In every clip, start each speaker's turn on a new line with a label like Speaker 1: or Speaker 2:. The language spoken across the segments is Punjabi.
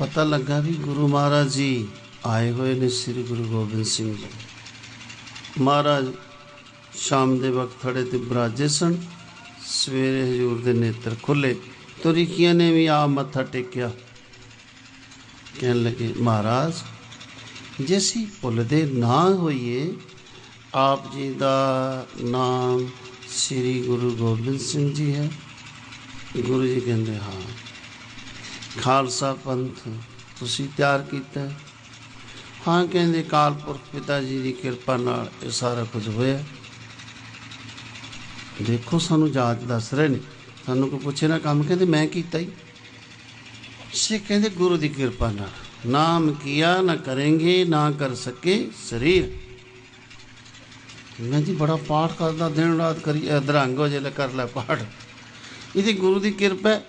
Speaker 1: ਪਤਾ ਲੱਗਾ ਵੀ ਗੁਰੂ ਮਹਾਰਾਜ ਜੀ ਆਏ ਹੋਏ ਨੇ ਸ੍ਰੀ ਗੁਰੂ ਗੋਬਿੰਦ ਸਿੰਘ ਜੀ। ਮਹਾਰਾਜ ਸ਼ਾਮ ਦੇ ਵਕਤ ਖੜੇ ਤੇ ਬਰਾਜੇ ਸਨ। ਸਵੇਰੇ ਹਜੂਰ ਦੇ ਨੇਤਰ ਖੁੱਲੇ। ਤੁਰਿਕੀਆਂ ਨੇ ਵੀ ਆ ਮੱਥਾ ਟੇਕਿਆ। ਕਹਿਣ ਲੱਗੇ, ਮਹਾਰਾਜ, ਜੇ ਅਸੀਂ ਭੁੱਲਦੇ ਨਾ ਹੋਈਏ, ਆਪ ਜੀ ਦਾ ਨਾਮ ਸ੍ਰੀ ਗੁਰੂ ਗੋਬਿੰਦ ਸਿੰਘ ਜੀ ਹੈ। ਗੁਰੂ ਜੀ ਕਹਿੰਦੇ, ਹਾਂ। ਖਾਲਸਾ ਪੰਥ, ਤੁਸੀਂ ਤਿਆਰ ਕੀਤਾ। ਹਾਂ, ਕਹਿੰਦੇ ਕਾਲਪੁਰਖ ਪਿਤਾ ਜੀ ਦੀ ਕਿਰਪਾ ਨਾਲ ਇਹ ਸਾਰਾ ਕੁਝ ਹੋਇਆ। ਦੇਖੋ, ਸਾਨੂੰ ਜਾਤ ਦੱਸ ਰਹੇ ਨੇ। ਸਾਨੂੰ ਕੋਈ ਪੁੱਛੇ ਨਾ ਕੰਮ, ਕਹਿੰਦੇ ਮੈਂ ਕੀਤਾ ਹੀ। ਸੇ ਕਹਿੰਦੇ ਗੁਰੂ ਦੀ ਕਿਰਪਾ ਨਾਲ। ਨਾਮ ਕੀਆ ਨਾ ਕरेंगे ਨਾ ਕਰ ਸਕੇ ਸਰੀਰ। ਮੈਂ ਜੀ ਬੜਾ ਪਾਠ ਕਰਦਾ, ਦਿਨ ਰਾਤ ਕਰੀ, ਅਧਰੰਗ ਹੋ ਜੇ ਲੈ ਕਰ ਲੈ ਪਾਠ। ਇਹਦੀ ਗੁਰੂ ਦੀ ਕਿਰਪਾ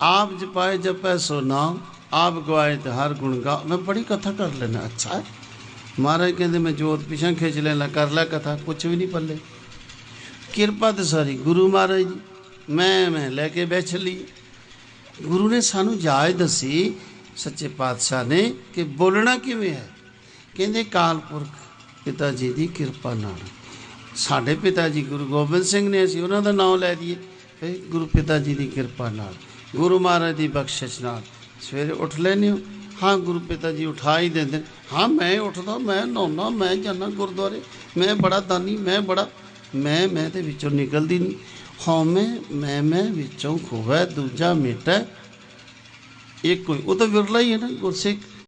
Speaker 1: ਆਪ ਜਪਾਏ ਜਪੈ ਸੋ ਨਾਮ ਆਪ ਗਵਾਏ ਤੇ ਹਰ ਗੁਣ ਗਾ। ਮੈਂ ਬੜੀ ਕਥਾ ਕਰ ਲੈਣਾ ਅੱਛਾ। ਹੈ। ਮਹਾਰਾਜ ਕਹਿੰਦੇ ਮੈਂ ਜੋਤ ਪਿਛਾਂ ਖਿੱਚ ਲੈਣਾ ਕਰ ਲੈ ਕਥਾ ਕੁਛ ਵੀ ਨਹੀਂ ਪੱਲੇ। ਕਿਰਪਾ ਤੇ ਸਾਰੀ ਗੁਰੂ ਮਹਾਰਾਜ ਜੀ ਮੈਂ ਮੈਂ ਲੈ ਕੇ ਬੈਠ ਲਈ ਗੁਰੂ ਨੇ ਸਾਨੂੰ ਜਾਚ ਦੱਸੀ ਸੱਚੇ ਪਾਤਸ਼ਾਹ ਨੇ ਕਿ ਬੋਲਣਾ ਕਿਵੇਂ ਹੈ? ਕਹਿੰਦੇ ਕਾਲਪੁਰਖ ਪਿਤਾ ਜੀ ਦੀ ਕਿਰਪਾ ਨਾਲ। ਸਾਡੇ ਪਿਤਾ ਜੀ ਗੁਰੂ ਗੋਬਿੰਦ ਸਿੰਘ ਨੇ ਅਸੀਂ ਉਹਨਾਂ ਦਾ ਨਾਮ ਲੈ ਦਈਏ ਫਿਰ ਗੁਰੂ ਪਿਤਾ ਜੀ ਦੀ ਕਿਰਪਾ ਨਾਲ। ਗੁਰੂ ਮਹਾਰਾਜ ਦੀ ਬਖਸ਼ਿਸ਼ ਨਾਲ। ਸਵੇਰੇ ਉੱਠ ਲੈਂਦੇ ਹੋ। ਹਾਂ, ਗੁਰੂ ਪਿਤਾ ਜੀ ਉਠਾ ਹੀ ਦਿੰਦੇ ਹਾਂ, ਮੈਂ ਉੱਠਦਾ, ਮੈਂ ਨਹਾਉਣਾ ਮੈਂ ਜਾਂਦਾ ਗੁਰਦੁਆਰੇ। ਮੈਂ ਬੜਾ ਦਾਨੀ, ਮੈਂ ਬੜਾ, ਮੈਂ ਮੈਂ ਤੇ ਵਿੱਚੋਂ ਨਿਕਲਦੀ ਨਹੀਂ। ਹਉਮੈ ਮੈਂ ਮੈਂ ਵਿੱਚੋਂ ਖੋਵੈ ਦੂਜਾ ਮਿਟੈ। ਇੱਕ ਕੋਈ, ਉਹ ਤਾਂ ਵਿਰਲਾ ਹੀ ਹੈ ਨਾ ਗੁਰਸਿੱਖ।